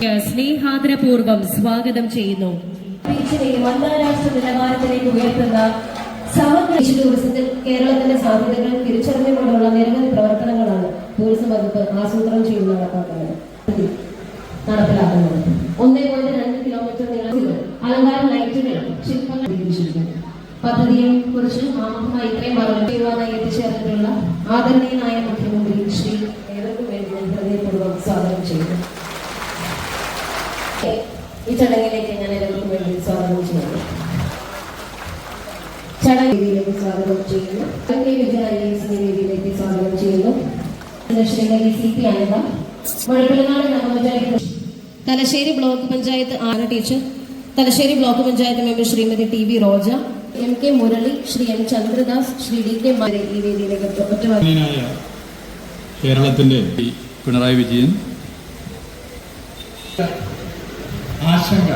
സ്നേഹാദരപൂർവം സ്വാഗതം ചെയ്യുന്നു. അന്താരാഷ്ട്ര നിലവാരത്തിലേക്ക് ഉയർത്തുന്ന സമഗ്ര ടൂറിസത്തിൽ കേരളത്തിന്റെ സാധ്യതകൾ തിരിച്ചറിഞ്ഞുകൊണ്ടുള്ള നിരവധി പ്രവർത്തനങ്ങളാണ് ടൂറിസം വകുപ്പ് ആസൂത്രണം ചെയ്ത് നടപ്പാക്കുന്നത്. നടപ്പിലാക്കുന്നത്. ഒന്നേ പോയിന്റ് രണ്ട് കിലോമീറ്റർ നീളത്തിൽ അലങ്കാര ലൈറ്റുകൾ ശില്പങ്ങൾ പദ്ധതിയെ കുറിച്ച് ആമുഖമായി ഇത്രയും പറഞ്ഞു ചെയ്യുവാനായി എത്തിച്ചേർന്നിട്ടുള്ള ആദരണീയനായ മുഖ്യമന്ത്രി ശ്രീ ഏവർക്കും വേണ്ടി ഞാൻ ഹൃദയപൂർവം സ്വാഗതം ചെയ്യുന്നു. ഈ ചടങ്ങിലേക്ക് ഞാൻ എല്ലാവർക്കും വേണ്ടി സ്വാഗതം ചെയ്യുന്നു. ചടങ്ങിലേക്ക് സ്വാഗതം ചെയ്യുന്നു. വേദിയിലേക്ക് സ്വാഗതം ചെയ്യുന്നു. ശ്രീമതി സി പി അനന്ത മുഴപ്പിലനാട് ഗ്രാമപഞ്ചായത്ത് തലശ്ശേരി ബ്ലോക്ക് പഞ്ചായത്ത് ആന teacher? Thalassery block panchayat member Shrimati T V Roja. M K Murali Shri M Chandradas Shri D K മാരെ ഈ വേദിയിലേക്ക് കേരളത്തിന്റെ പിണറായി വിജയൻ. ആശങ്ക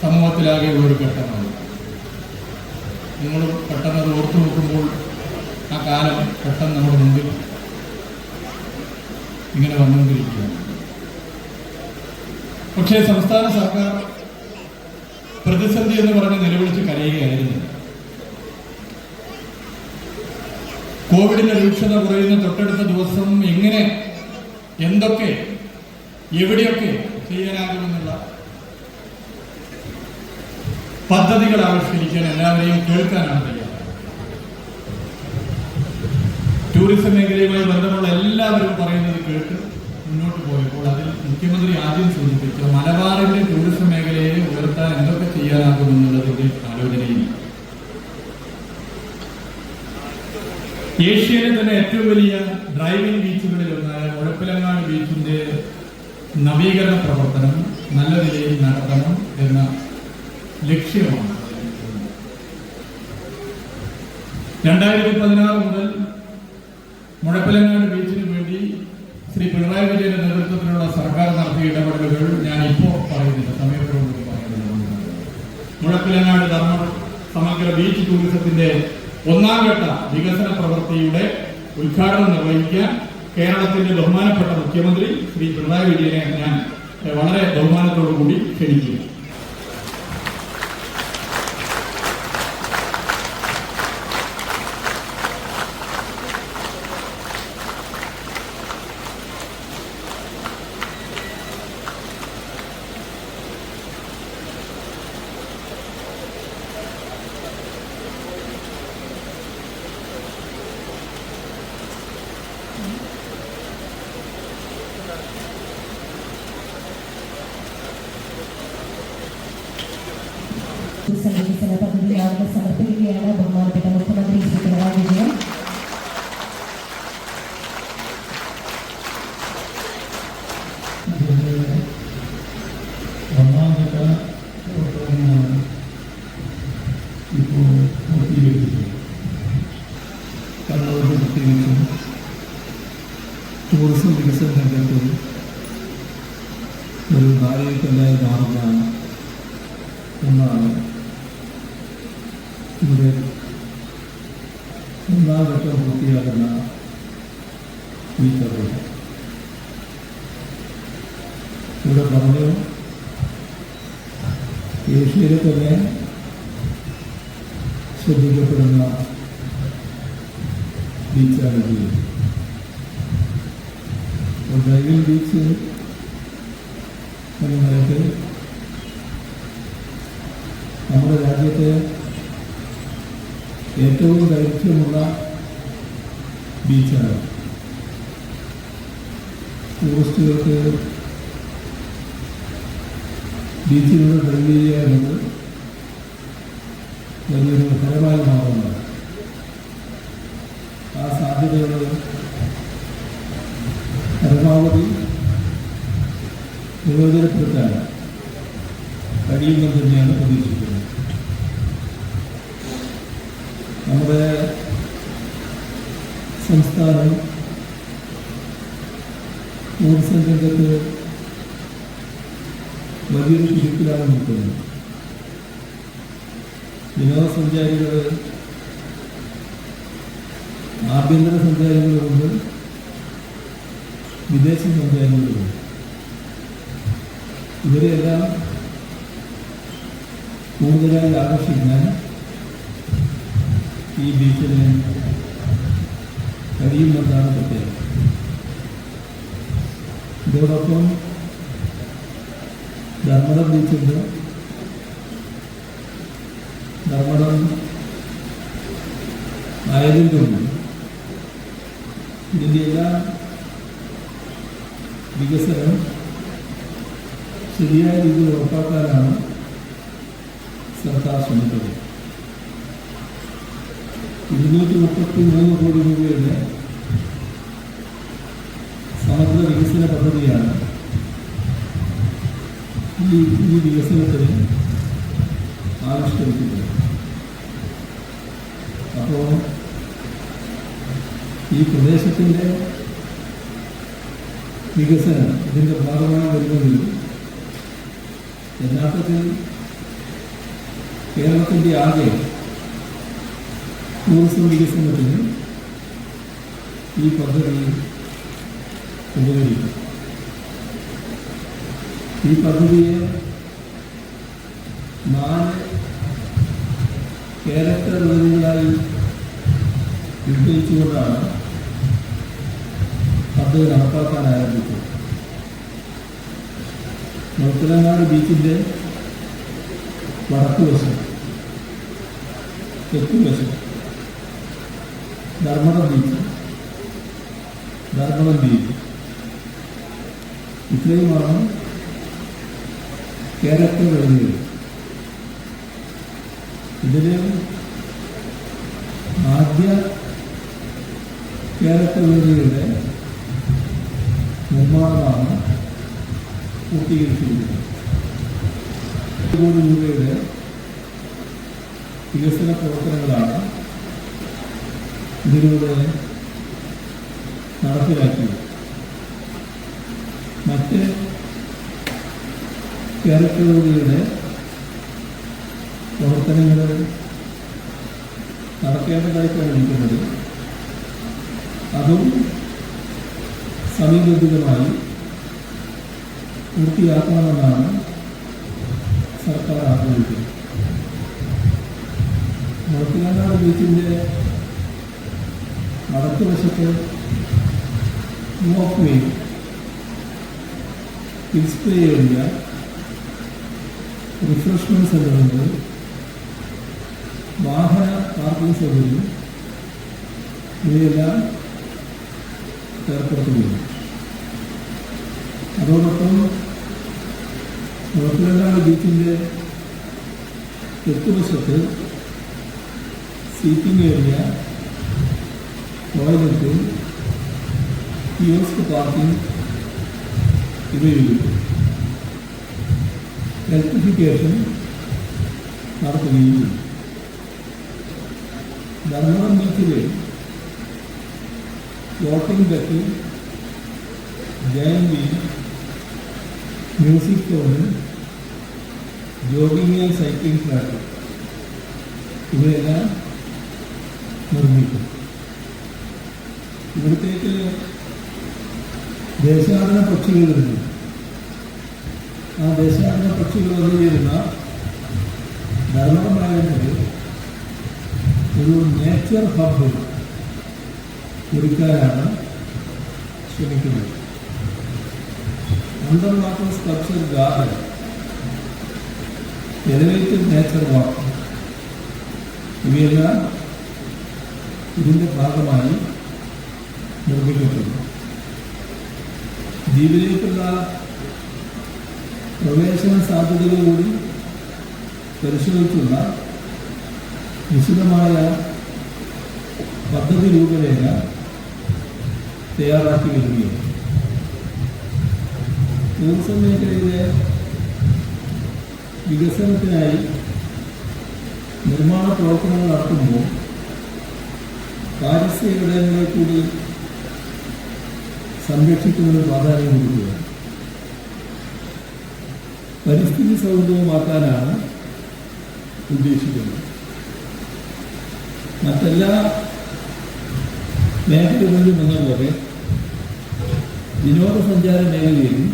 സമൂഹത്തിലാകെ ഒരു ഘട്ടമാണ്. നിങ്ങൾ പെട്ടെന്ന് അത് ഓർത്തു നോക്കുമ്പോൾ ആ കാലം പെട്ടെന്ന് നമ്മുടെ മുമ്പിൽ ഇങ്ങനെ വന്നുകൊണ്ടിരിക്കുകയാണ്. പക്ഷേ സംസ്ഥാന സർക്കാർ പ്രതിസന്ധി എന്ന് പറഞ്ഞ് നിലവിളിച്ച് കരയുകയായിരുന്നു. കോവിഡിന്റെ രൂക്ഷത കുറയുന്ന തൊട്ടടുത്ത ദിവസം എങ്ങനെ എന്തൊക്കെ എവിടെയൊക്കെ ചെയ്യാനാകുമെന്നുള്ള പദ്ധതികൾ ആവിഷ്കരിക്കാൻ എല്ലാവരെയും കേൾക്കാനാണ് തയ്യാറ് ടൂറിസം മേഖലയുമായി ബന്ധമുള്ള എല്ലാവരും പറയുന്നത് കേട്ട് മുന്നോട്ട് പോയപ്പോൾ അതിൽ മുഖ്യമന്ത്രി ആദ്യം സൂചിപ്പിച്ച മലബാറിന്റെ ടൂറിസം മേഖലയെ ഉയർത്താൻ എന്തൊക്കെ ചെയ്യാനാകുമെന്നുള്ളതിന്റെ ആലോചനയിൽ ഏഷ്യയിലെ തന്നെ ഏറ്റവും വലിയ ഡ്രൈവിംഗ് ബീച്ചുകളിൽ ഒന്നായ മുഴപ്പിലങ്ങാട് ബീച്ചിന്റെ നവീകരണ പ്രവർത്തനം നല്ല നിലയിൽ നടത്തണം എന്ന ലക്ഷ്യമാണ്. രണ്ടായിരത്തി പതിനാറ് മുതൽ മുഴപ്പിലങ്ങാട് ബീച്ചിന് വേണ്ടി ശ്രീ പിണറായി വിജയന്റെ നേതൃത്വത്തിലുള്ള സർക്കാർ നടത്തിയ ഇടപെടലുകൾ ഞാൻ ഇപ്പോൾ പറയുന്നില്ല സമയത്തോടുകൂടി പറയുന്നില്ല. മുഴപ്പിലങ്ങാട് ധർമ്മ സമഗ്ര ബീച്ച് ടൂറിസത്തിന്റെ ഒന്നാം ഘട്ട വികസന പ്രവൃത്തിയുടെ ഉദ്ഘാടനം നിർവഹിക്കാൻ കേരളത്തിന്റെ ബഹുമാനപ്പെട്ട മുഖ്യമന്ത്രി ശ്രീ പിണറായി വിജയനെ ഞാൻ വളരെ ബഹുമാനത്തോടു കൂടി ക്ഷണിക്കുന്നു. ടൂറിസം വികസന പദ്ധതി അവർക്ക് സമർപ്പിക്കുകയാണ്. ബഹുമാനപ്പെട്ട മുഖ്യമന്ത്രി ശ്രീ പിണറായി വിജയൻ. ഇപ്പോൾ പൂർത്തീകരിച്ചത് കണ്ണൂരിൽ പ്രത്യേകിച്ചും ടൂറിസം വികസന രംഗത്ത് ഒരു നായകല്ലായി മാറുന്ന ഒന്നാണ് ഇവിടെ മൂന്നാം ഘട്ടം പൂർത്തിയാക്കുന്ന ഈ പ്രവർത്തനം ഇവിടെ പറഞ്ഞു? ഏഷ്യയിലെ തന്നെ ശ്രദ്ധിക്കപ്പെടുന്ന ബീച്ചാണ് ഡൈവിൽ ബീച്ച് എന്ന നിലയ്ക്ക് നമ്മുടെ രാജ്യത്തെ ഏറ്റവും ദൈർഘ്യമുള്ള ബീച്ചാണ്. ടൂറിസ്റ്റുകൾക്ക് ബീച്ചിലൂടെ ഡ്രൈവ് ചെയ്യുക എന്നത് വലിയൊരു ഫലമായ മാറുന്നത് ആ സാധ്യതകൾ പരമാവധി പ്രയോജനപ്പെടുത്താൻ കഴിയുമെന്ന് തന്നെയാണ് പ്രതീക്ഷിക്കുന്നത്. നമ്മുടെ സംസ്ഥാനം ടൂറിസം രംഗത്ത് വലിയൊരു കുതിപ്പിലാണ് നിൽക്കുന്നത്. വിനോദസഞ്ചാരികൾ ആഭ്യന്തര സഞ്ചാരികളുമുണ്ട് വിദേശ സഞ്ചാരികളുമുണ്ട് ഇവരെല്ലാം കൂടുതലായി ആകർഷിക്കാൻ ഈ ബീച്ചിന് കഴിയുമെന്നാണ് പ്രത്യേകം ഇതോടൊപ്പം ധർമ്മടം ബീച്ചുണ്ട്. ധർമ്മടം ആയതിലുണ്ട് ഇതിന്റെ എല്ലാ വികസനം ശരിയായ രീതിയിൽ ഉറപ്പാക്കാനാണ് സർക്കാർ ശ്രമിക്കുന്നത്. ഇരുന്നൂറ്റി മുപ്പത്തി മൂന്ന് കോടി രൂപയുടെ സമഗ്ര വികസന പദ്ധതിയാണ് ഈ ഈ വികസനത്തിന് ആവിഷ്കരിക്കുന്നത്. അപ്പോൾ ഈ പ്രദേശത്തിന്റെ വികസനം ഇതിന്റെ ഭാഗമായി വരുന്നതിൽ യഥാർത്ഥത്തിൽ കേരളത്തിന്റെ ആകെ ടൂറിസം വികസനത്തിന് ഈ പദ്ധതി ഉപകരിക്കും ഈ പദ്ധതിയെ നാല് ക്യാരക്ടർ പദ്ധതികളായി വിഭജിച്ചുകൊണ്ടാണ് പദ്ധതി നടപ്പാക്കാൻ ആരംഭിച്ചത്. മുഴപ്പിലങ്ങാട് ബീച്ചിന്റെ വടക്ക് വശം തെക്ക് വശം ധർമ്മടം ബീച്ച് ധർമ്മടം ബീച്ച് ഇത്രയുമാണ് ക്യാരക്ടർ എഴുതിയത് ഇതിൽ ആദ്യ കേരളത്തിൽ എഴുതിയുടെ നിർമ്മാണമാണ് പൂർത്തീകരിച്ചിരിക്കുന്നത്. കോടി രൂപയുടെ വികസന പ്രവർത്തനങ്ങളാണ് ഇതിലൂടെ നടപ്പിലാക്കിയത്. മറ്റ് ക്യാരക്ടറുകളുടെ പ്രവർത്തനങ്ങൾ നടക്കേണ്ടതായിട്ടാണ് ഇരിക്കുന്നത് അതും സമീപബന്ധിതമായി പൂർത്തിയാക്കണമെന്നാണ് സർക്കാർ ആഗ്രഹിക്കുന്നത്. മുളപ്പിലാനാട് ബീച്ചിന്റെ വടക്ക് വശത്ത് walkway display area refreshment സെന്ററുണ്ട് വാഹന പാർക്കിംഗ് സൗകര്യം ഇവയെല്ലാം ഏർപ്പെടുത്തുകയാണ് അതോടൊപ്പം മുളപ്പിലങ്ങാട് ബീച്ചിന്റെ തെക്കുവശത്ത് seating area toilet kiosk parking ഇവയുണ്ട് electrification നടത്തുകയും ചെയ്യും ധർമ്മടം ബീച്ചിലെ floating deck giant wheel music zone jogging and cycling track ഇവയെല്ലാം നിർമ്മിക്കും ഇവിടത്തേക്ക് ദേശാടന പക്ഷികളുണ്ട് ആ ദേശാടന പക്ഷികൾ വന്നു ചേരുന്ന ധർമ്മമായത് ഒരു നേച്ചർ ഹബ്ബ് ഒരുക്കാനാണ് ശ്രമിക്കുന്നത്. Underwater structure garden elevated nature water ഇവയെല്ലാം ഇതിന്റെ ഭാഗമായി നിർമ്മിക്കപ്പെടുന്നു. ദ്വീപിലേക്കുള്ള പ്രവേശന സാധ്യതകൾ കൂടി പരിശോധിച്ചുള്ള വിശദമായ പദ്ധതി രൂപരേഖ തയ്യാറാക്കി വരികയാണ് ടൂറിസം മേഖലയിലെ വികസനത്തിനായി നിർമ്മാണ പ്രവർത്തനങ്ങൾ നടത്തുമ്പോൾ പാരിസ്ഥിതിക ഇടങ്ങളെ കൂടി സംരക്ഷിക്കുന്നതിന് പ്രാധാന്യം കൊടുക്കുകയാണ്. പരിസ്ഥിതി സൗഹൃദമാക്കാനാണ് ഉദ്ദേശിക്കുന്നത്. മറ്റെല്ലാ മേഖലകളിലും എന്ന പോലെ വിനോദസഞ്ചാര മേഖലയിലും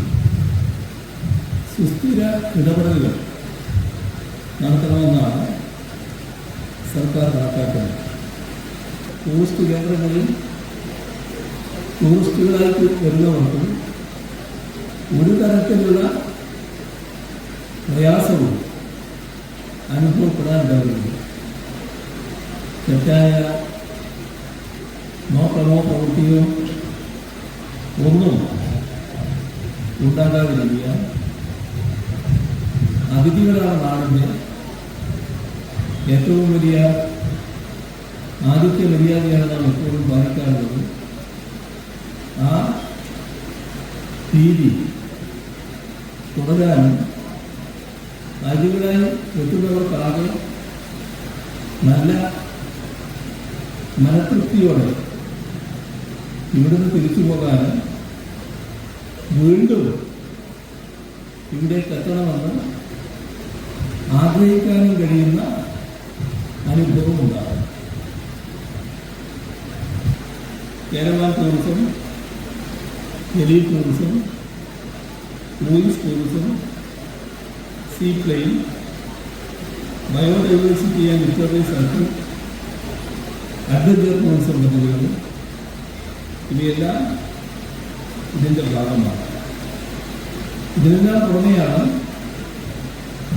സുസ്ഥിര ഇടപെടലുകൾ നടത്തണമെന്നാണ് സർക്കാർ കണക്കാക്കുന്നത്. ടൂറിസ്റ്റ് കേന്ദ്രങ്ങളിൽ ടൂറിസ്റ്റുകളായിട്ട് വരുന്നവർക്കും ഒരു തരത്തിലുള്ള പ്രയാസവും അനുഭവപ്പെടാനുണ്ടാകുന്നുണ്ട് തെറ്റായ നോക്കമോ പ്രവൃത്തിയോ ഒന്നും ഉണ്ടാകാതിരിക്കുക അതിഥികളാണ് നാടിന്റെ ഏറ്റവും വലിയ ആദിത്യ മര്യാദയാണ് നാം എപ്പോഴും പാലിക്കാറുള്ളത് ആ രീതി തുടരാനും അതിഥികളായി എത്തുന്നവർക്കാകെ നല്ല മനതൃപ്തിയോടെ ഇവിടുന്ന് തിരിച്ചു പോകാനും വീണ്ടും ഇവിടേക്ക് എത്തണമെന്ന് ആഗ്രഹിക്കാനും കഴിയുന്ന അനുഭവം ഉണ്ടാകും Kerala tourism tele tourism cruise tourism sea plane biodiversity and recovery centre adventure tourism പദ്ധതികൾ ഇവയെല്ലാം ഇതിന്റെ ഭാഗമാണ്. ഇതിനെല്ലാം പുറമെയാണ്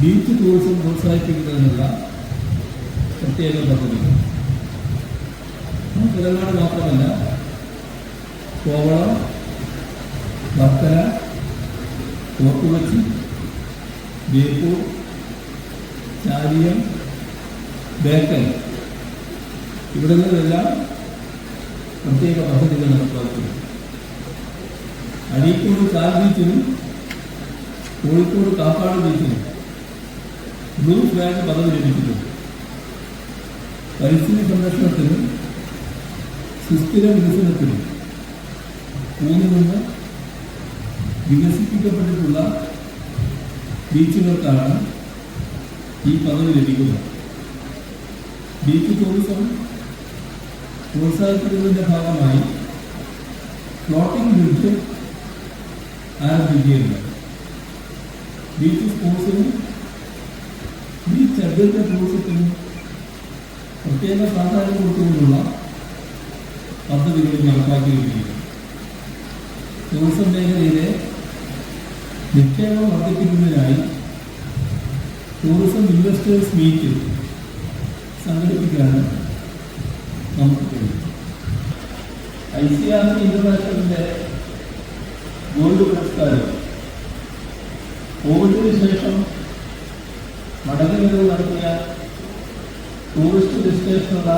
ബീച്ച് ടൂറിസം പ്രോത്സാഹിപ്പിക്കുന്നതിനുള്ള പ്രത്യേക പദ്ധതികൾ തെലങ്കാന മാത്രമല്ല കോവളം വർക്കല ഓട്ടുവച്ചി ബേപ്പൂർ ചാലിയം ബേക്കൽ. ഇവിടങ്ങളിലെല്ലാം പ്രത്യേക പദ്ധതികൾ നടപ്പാക്കുന്നു. അരീക്കോട് കാൽ ബീച്ചിനും കോഴിക്കോട് കാപ്പാട് ബീച്ചിനും ബ്ലൂ ഫ്ലാഗ് പദവി ലഭിക്കുന്നു. പരിസ്ഥിതി സംരക്ഷണത്തിനും സുസ്ഥിര വികസനത്തിനും ഊന്നി നിന്ന് വികസിപ്പിക്കപ്പെട്ടിട്ടുള്ള ബീച്ചുകൾക്കാണ് ഈ പദവി ലഭിക്കുന്നത്. ബീച്ച് ടൂറിസം പ്രോത്സാഹിപ്പിക്കുന്നതിന്റെ ഭാഗമായി ഫ്ലോട്ടിംഗ് ബ്രിഡ്ജ് ആരംഭിക്കുകയുണ്ട് ബീച്ച് സ്പോർട്സിനും ബീച്ച് അഡ്വഞ്ചർ ടൂറിസത്തിനും പ്രത്യേക പ്രാധാന്യം കൊടുത്തുകൊണ്ടുള്ള പദ്ധതികൾ നടപ്പാക്കിയിരിക്കുകയാണ്. ടൂറിസം മേഖലയിലെ നിക്ഷേപം വർദ്ധിപ്പിക്കുന്നതിനായി ടൂറിസം ഇൻവെസ്റ്റേഴ്സ് മീറ്റ് സംഘടിപ്പിക്കാനും നമുക്ക് കഴിയും ഐ സി ആർ സി ഇന്റർനാഷണലിന്റെ ഗോൾഡ് പുരസ്കാരം കോവിഡിന് ശേഷം മടങ്ങിവരവ് നടത്തിയ ടൂറിസ്റ്റ് ഡെസ്റ്റിനേഷനുള്ള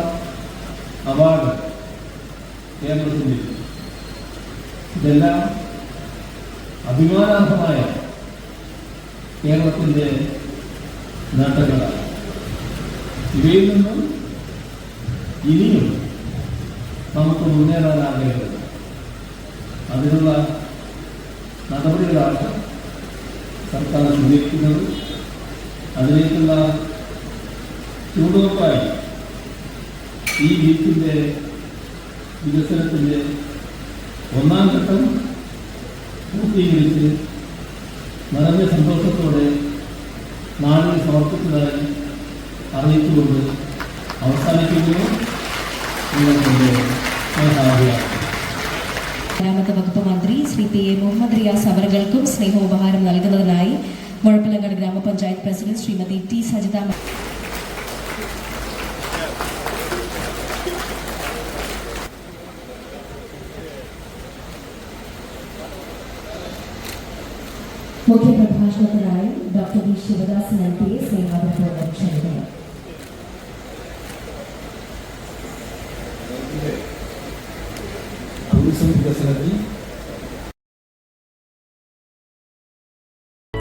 അവാർഡ് കേരളത്തിൽ ഇതെല്ലാം അഭിമാനാർഹമായ കേരളത്തിന്റെ നേട്ടങ്ങളാണ് ഇവയിൽ നിന്നും ഇനിയും നമുക്ക് മുന്നേറാനാകേണ്ടത് അതിനുള്ള നടപടികളാണ് സർക്കാർ സ്വീകരിക്കുന്നത്. അതിലേക്കുള്ള ചൂടുവെപ്പായി ഈ ബീച്ചിന്റെ വികസനത്തിന്റെ ഒന്നാം ഘട്ടം പൂർത്തീകരിച്ച് നിറഞ്ഞ സന്തോഷത്തോടെ നാടിന് സമർപ്പിച്ചതായി അറിയിച്ചുകൊണ്ട് അവസാനിക്കുന്നു പൊതുമരാമത്ത് വകുപ്പ് മന്ത്രി ശ്രീ പി എ മുഹമ്മദ് റിയാസ് അവറുകൾക്കും സ്നേഹോപഹാരം നൽകുന്നതിനായി മുഴപ്പിലങ്ങാട് ഗ്രാമപഞ്ചായത്ത് president Shrimati T Sajitha doctor V Sivadasan M പിയെ സ്നേഹാദരത്തോടെ ക്ഷണിക്കുന്നു. ടൂറിസം വികസനത്തിൽ